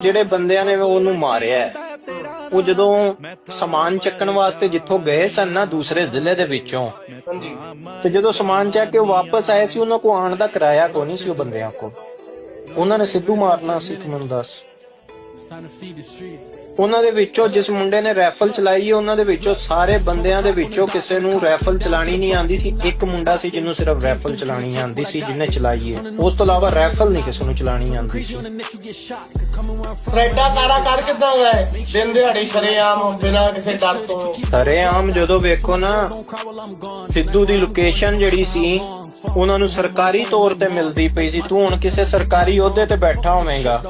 ਜਿਹੜੇ ਬੰਦਿਆਂ ਨੇ ਉਹਨੂੰ ਮਾਰਿਆ ਉਹ ਜਦੋਂ ਸਮਾਨ ਚੱਕਣ ਵਾਸਤੇ ਜਿੱਥੋਂ ਗਏ ਸਨ ਨਾ ਦੂਸਰੇ ਜ਼ਿਲ੍ਹੇ ਦੇ ਵਿੱਚੋਂ, ਤੇ ਜਦੋਂ ਸਮਾਨ ਚੱਕ ਕੇ ਉਹ ਵਾਪਸ ਆਏ ਸੀ, ਉਹਨਾਂ ਕੋ ਆਉਣ ਦਾ ਕਿਰਾਇਆ ਕੋਈ ਨਹੀਂ ਸੀ ਉਹ ਬੰਦਿਆਂ ਕੋ ਉਹਨਾਂ ਨੇ ਸਿੱਧੂ ਮਾਰਨਾ ਸੀ ਤੂੰ ਮੈਨੂੰ ਦੱਸ। ਉਹਨਾਂ ਦੇ ਵਿੱਚੋਂ ਜਿਸ ਮੁੰਡੇ ਨੇ ਰੈਫਲ ਚਲਾਈ ਹੈ ਉਹਨਾਂ ਦੇ ਵਿੱਚੋਂ ਸਾਰੇ ਬੰਦਿਆਂ ਦੇ ਵਿੱਚੋਂ ਕਿਸੇ ਨੂੰ ਰੈਫਲ ਚਲਾਣੀ ਨਹੀਂ ਆਂਦੀ ਸੀ। ਇੱਕ ਮੁੰਡਾ ਸੀ ਜਿਹਨੂੰ ਸਿਰਫ ਰੈਫਲ ਚਲਾਣੀ ਆਂਦੀ ਸੀ ਜਿਹਨੇ ਚਲਾਈ ਹੈ ਉਸ ਤੋਂ ਇਲਾਵਾ ਰੈਫਲ ਨਹੀਂ ਕਿਸੇ ਨੂੰ ਚਲਾਣੀ ਆਂਦੀ ਸੀ। ਫਰੈਡਾ ਕਾਰਾ ਕੱਢ ਕਿੱਦਾਂ ਗਏ ਦਿਨ ਦਿਹਾੜੀ ਸ਼ਰੇਆਮ ਬਿਨਾਂ ਕਿਸੇ ਡਰ ਤੋਂ। ਸਰੇਆਮ ਜਦੋਂ ਵੇਖੋ ਨਾ ਸਿੱਧੂ ਦੀ ਲੋਕੇਸ਼ਨ ਜਿਹੜੀ ਸੀ ਉਹਨਾਂ ਨੂੰ ਸਰਕਾਰੀ ਤੌਰ ਤੇ ਮਿਲਦੀ ਪਈ ਸੀ। ਤੂੰ ਹੁਣ ਕਿਸੇ ਸਰਕਾਰੀ ਅਹੁਦੇ ਤੇ ਬੈਠਾ ਹੋਵੇਂਗਾ।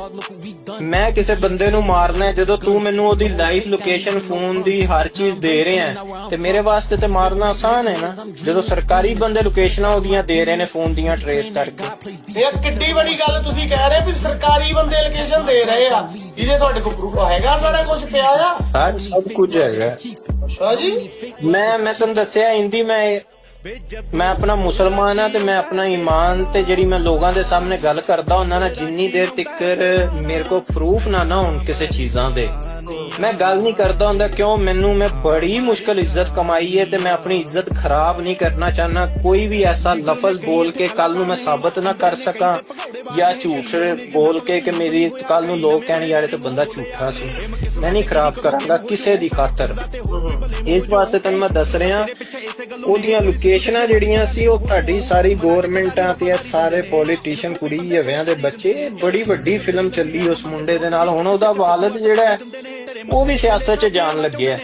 ਮੈਂ ਕਿਸੇ ਬੰਦੇ ਨੂੰ ਮਾਰਨਾ ਜਦੋਂ ਤੂੰ ਮੈਨੂੰ ਉਹਦੀ ਲਾਈਵ ਲੋਕੇਸ਼ਨ ਫੋਨ ਦੀ ਹਰ ਚੀਜ਼ ਦੇ ਰਿਹਾ ਹੈ ਤੇ ਮੇਰੇ ਵਾਸਤੇ ਤੇ ਮਾਰਨਾ ਆਸਾਨ ਹੈ ਨਾ? ਜਦੋਂ ਸਰਕਾਰੀ ਬੰਦੇ ਲੋਕੇਸ਼ਨਾਂ ਉਹਦੀਆਂ ਦੇ ਰਹੇ ਨੇ ਫੋਨ ਦੀਆਂ ਟਰੇਸ ਕਰਕੇ। ਇਹ ਕਿੱਡੀ ਵੱਡੀ ਗੱਲ ਤੁਸੀਂ ਕਹਿ ਰਹੇ ਵੀ ਸਰਕਾਰੀ ਬੰਦੇ ਲੋਕੇਸ਼ਨ ਦੇ ਰਹੇ ਆ। ਜਿਹਦੇ ਤੁਹਾਡੇ ਕੋਲ ਪ੍ਰੂਫ ਹੈਗਾ ਸਾਰਾ ਕੁਝ ਪਿਆ ਆ? ਸਰ ਸਭ ਕੁਝ ਹੈਗਾ। ਅੱਛਾ ਜੀ। ਮੈਂ ਮੈਂ ਤੁਹਾਨੂੰ ਦੱਸਿਆ ਹਿੰਦੀ ਮੈਂ ਮੈਂ ਆਪਣਾ ਮੁਸਲਮਾਨ ਆ ਤੇ ਮੈਂ ਆਪਣਾ ਈਮਾਨ ਤੇ ਜਿਹੜੀ ਮੈਂ ਲੋਕਾਂ ਦੇ ਸਾਹਮਣੇ ਗੱਲ ਕਰਦਾ ਉਹਨਾਂ ਨਾਲ ਜਿੰਨੀ ਦੇਰ ਤੱਕ ਮੇਰੇ ਕੋਲ ਪ੍ਰੂਫ ਨਾ ਨਾ ਹੋਣ ਕਿਸੇ ਚੀਜ਼ਾਂ ਦੇ। ਮੈਂ ਗੱਲ ਨਹੀਂ ਕਰਦਾ ਹੁੰਦਾ ਕਿਉਂ? ਮੈਨੂੰ ਮੈਂ ਬੜੀ ਮੁਸ਼ਕਲ ਇੱਜ਼ਤ ਕਮਾਈ ਹੈ ਤੇ ਮੈਂ ਆਪਣੀ ਇੱਜ਼ਤ ਖਰਾਬ ਨਹੀਂ ਕਰਨਾ ਚਾਹਨਾ ਕੋਈ ਵੀ ਐਸਾ ਲਫ਼ਜ਼ ਬੋਲ ਕੇ ਕੱਲ ਨੂੰ ਮੈਂ ਸਾਬਤ ਨਾ ਕਰ ਸਕਾਂ ਜਾਂ ਝੂਠ ਬੋਲ ਕੇ ਕਿ ਮੇਰੀ ਕੱਲ ਨੂੰ ਲੋਕ ਕਹਿਣ, ਯਾਰ, ਇਹ ਤਾਂ ਬੰਦਾ ਝੂਠਾ ਸੀ। ਮੈਂ ਨਹੀਂ ਖਰਾਬ ਕਰਾਂਗਾ ਕਿਸੇ ਦੀ ਖਾਤਰ। ਇਸ ਵਾਸਤੇ ਤੈਨੂੰ ਮੈਂ ਦੱਸ ਰਿਹਾ, ਉਹਦੀਆਂ ਲੋਕੇਸ਼ਨਾਂ ਜਿਹੜੀਆਂ ਸੀ, ਉਹ ਤੁਹਾਡੀ ਸਾਰੀ ਗਵਰਨਮੈਂਟਾਂ ਤੇ ਸਾਰੇ ਪੋਲੀਟੀਸ਼ੀਅਨ ਕੁੜੀ ਹਵਿਆਂ ਦੇ ਬੱਚੇ ਬੜੀ ਵੱਡੀ ਫਿਲਮ ਚੱਲੀ ਉਸ ਮੁੰਡੇ ਦੇ ਨਾਲ। ਹੁਣ ਉਹਦਾ ਵਾਲਦ ਜਿਹੜਾ ਉਹ ਵੀ ਸਿਆਸਤ 'ਚ ਜਾਣ ਲੱਗਿਆ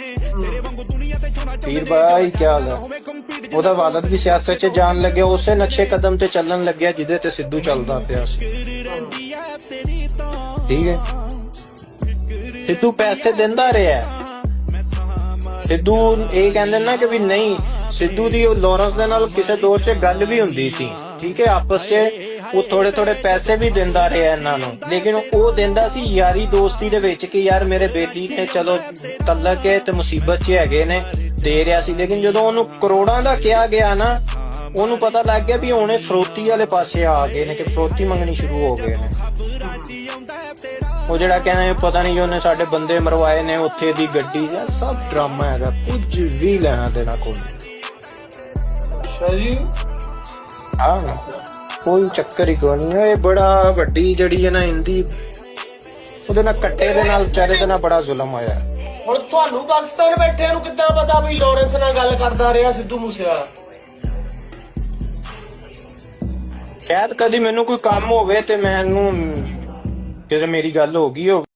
ਪੀਰ ਭਾਈ ਕੀ ਹਾਲ ਹੈ ਉਹਦਾ ਵਾਲਦ ਵੀ ਸਿਆਸਤ 'ਚ ਜਾਣ ਲੱਗਿਆ ਉਸੇ ਨਕਸ਼ੇ ਕਦਮ ਤੇ ਚੱਲਣ ਲੱਗਿਆ ਜਿਹਦੇ ਤੇ ਸਿੱਧੂ ਚੱਲਦਾ ਪਿਆ ਸੀ। ਠੀਕ ਹੈ। ਸਿੱਧੂ ਪੈਸੇ ਦਿੰਦਾ ਰਿਹਾ ਸਿੱਧੂ ਇਹ ਕਹਿੰਦੇ ਨਾ ਕਿ ਵੀ ਨਹੀਂ, ਸਿੱਧੂ ਦੀ ਉਹ ਲਾਰੈਂਸ ਦੇ ਨਾਲ ਕਿਸੇ ਦੌਰ 'ਚ ਗੱਲ ਵੀ ਹੁੰਦੀ ਸੀ। ਠੀਕ ਹੈ, ਆਪਸ 'ਚ ਉਹ ਥੋੜੇ ਥੋੜੇ ਪੈਸੇ ਵੀ ਦਿੰਦਾ ਰਿਹਾ ਇਹਨਾਂ ਨੂੰ। ਲੇਕਿਨ ਉਹ ਦਿੰਦਾ ਸੀ ਯਾਰੀ ਦੋਸਤੀ ਦੇ ਵਿੱਚ ਕਿ ਯਾਰ ਮੇਰੇ ਬੇਟੀ ਨੇ ਚਲੋ ਤਲਕ ਹੈ ਤੇ ਮੁਸੀਬਤ 'ਚ ਹੈਗੇ ਨੇ ਦੇ ਰਿਹਾ ਸੀ। ਲੇਕਿਨ ਜਦੋਂ ਉਹਨੂੰ ਕਰੋੜਾਂ ਦਾ ਕਿਹਾ ਗਿਆ ਨਾ ਉਹਨੂੰ ਪਤਾ ਲੱਗ ਗਿਆ ਵੀ ਹੁਣੇ ਫਰੋਤੀ ਵਾਲੇ ਪਾਸੇ ਆ ਗਏ ਨੇ ਕਿ ਫਰੋਤੀ ਮੰਗਣੀ ਸ਼ੁਰੂ ਹੋ ਗਏ ਨੇ। ਉਹ ਜਿਹੜਾ ਕਹਿੰਦੇ ਪਤਾ ਨਹੀਂ ਉਹਨੇ ਸਾਡੇ ਬੰਦੇ ਮਰਵਾਏ ਨੇ ਉੱਥੇ ਦੀ ਗੱਡੀ ਦਾ ਸਭ ਡਰਾਮਾ ਹੈਗਾ ਕੁਝ ਵੀ ਲੈਣਾ ਦੇਣਾ ਕੋਈ ਨਹੀਂ। ਅੱਛਾ ਜੀ। ਹਾਂ। ਕੋਈ ਚੱਕਰ ਹੀ ਕੋਈ ਨਹੀਂ ਇਹ ਬੜਾ ਵੱਡੀ ਜਿਹੜੀ ਹੈ ਨਾ ਹਿੰਦੀ ਉਹਦੇ ਨਾਲ ਕੱਟੇ ਦੇ ਨਾਲ ਵਿਚਾਰੇ ਦੇ ਨਾਲ ਬੜਾ ਜ਼ੁਲਮ ਹੋਇਆ ਹੈ। ਹੁਣ ਤੁਹਾਨੂੰ ਪਾਕਿਸਤਾਨ ਬੈਠਿਆਂ ਨੂੰ ਕਿੱਦਾਂ ਪਤਾ ਵੀ ਲਾਰੈਂਸ ਨਾਲ ਗੱਲ ਕਰਦਾ ਰਿਹਾ ਸਿੱਧੂ ਮੂਸੇਵਾਲਾ? ਸ਼ਾਇਦ ਕਦੀ ਮੈਨੂੰ ਕੋਈ ਕੰਮ ਹੋਵੇ ਤੇ ਮੈਨੂੰ ਜਦੋਂ ਮੇਰੀ ਗੱਲ ਹੋ ਗਈ ਹੋਵੇ।